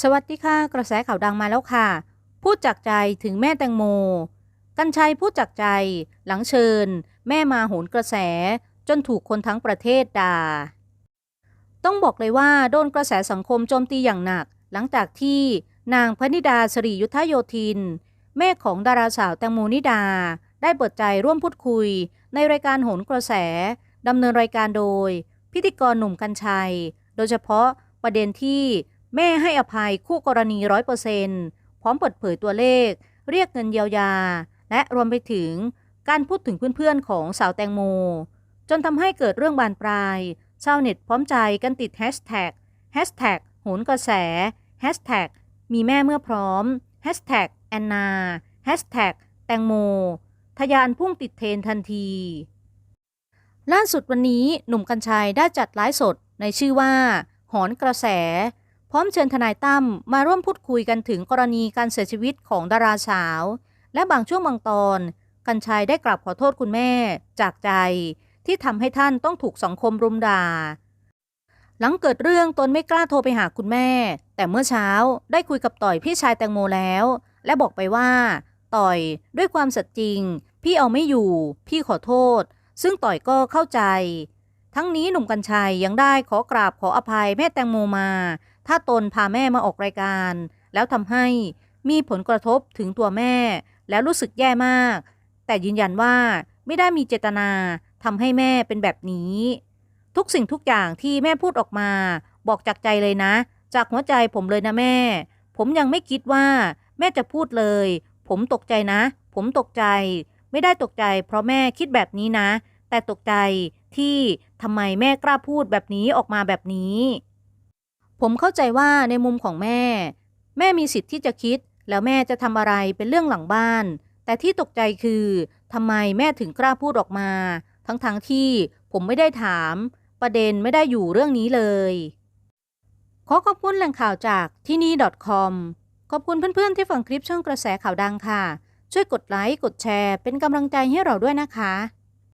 สวัสดีค่ะ กระแสข่าวดังมาแล้วค่ะ พูดจากใจถึงแม่แตงโม กัญชัยพูดจากใจ หลังเชิญ แม่มาโหนกระแส จนถูกคนทั้งประเทศด่า ต้องบอกเลยว่าโดนกระแสสังคมโจมตีอย่างหนัก หลังจากที่นางพนิดาสรียุทธโยธิน แม่ของดาราสาวแตงโมนิดา ได้เปิดใจร่วมพูดคุย ในรายการโหนกระแสดำเนินรายการโดย พิธีกรหนุ่มกัญชัย โดยเฉพาะประเด็นที่ แม่ให้อภัยคู่กรณีร้อยเปอร์เซนต์พร้อมเปิดเผยตัวเลข เรียกเงินเยียวยา และรวมไปถึงการพูดถึงเพื่อนๆของสาวแตงโม จนทำให้เกิดเรื่องบานปลายชาวเน็ตพร้อมใจกันติดแฮชแท็กแฮชแท็กโหนกระแสแฮชแท็กมีแม่เมื่อพร้อมแฮชแท็กแอนนาแฮชแท็กแตงโมทะยานพุ่งติดเทรนทันที ล่าสุดวันนี้หนุ่มกัญชัยได้จัดไลฟ์สดในชื่อว่า หอนกระแส พร้อมเชิญทนายตั้มมาร่วมพูดคุยกันถึงกรณีการเสียชีวิตของดาราสาว และบางช่วงบางตอนกัญชัยได้กลับขอโทษคุณแม่ จากใจ ที่ทำให้ท่านต้องถูกสังคมรุมด่า หลังเกิดเรื่องตนไม่กล้าโทรไปหาคุณแม่ แต่เมื่อเช้าได้คุยกับต่อยพี่ชายแตงโมแล้ว และบอกไปว่า ต่อยด้วยความสัตย์จริง พี่เอาไม่อยู่ พี่ขอโทษ ซึ่งต่อยก็เข้าใจ ทั้งนี้หนุ่มกัญชัยยังได้ขอกราบขออภัยแม่แตงโมมา ถ้าตนพาแม่มาออกรายการ แล้วทำให้มีผลกระทบถึงตัวแม่ แล้วรู้สึกแย่มาก แต่ยืนยันว่าไม่ได้มีเจตนาทำให้แม่เป็นแบบนี้ ทุกสิ่งทุกอย่างที่แม่พูดออกมาบอกจากใจเลยนะ จากหัวใจผมเลยนะแม่ ผมยังไม่คิดว่า แม่จะพูดเลย ผมตกใจนะ ผมตกใจ ไม่ได้ตกใจ เพราะแม่คิดแบบนี้นะ แต่ตกใจที่ทำไมแม่กล้าพูดแบบนี้ออกมาแบบนี้ ผมเข้าใจว่าในมุมของแม่ แม่มีสิทธิ์ที่จะคิด แล้วแม่จะทำอะไรเป็นเรื่องหลังบ้าน แต่ที่ตกใจคือทำไมแม่ถึงกล้าพูดออกมา ทั้งๆทที่ผมไม่ได้ถาม ประเด็นไม่ได้อยู่เรื่องนี้เลย ขอขอบคุณแหล่งข่าวจากที่นี่ .com ขอบคุณเพื่อนๆที่ฟังคลิปช่องกระแสข่าวดังค่ะ ช่วยกดไลค์กดแชร์เป็นกำลังใจให้เราด้วยนะคะ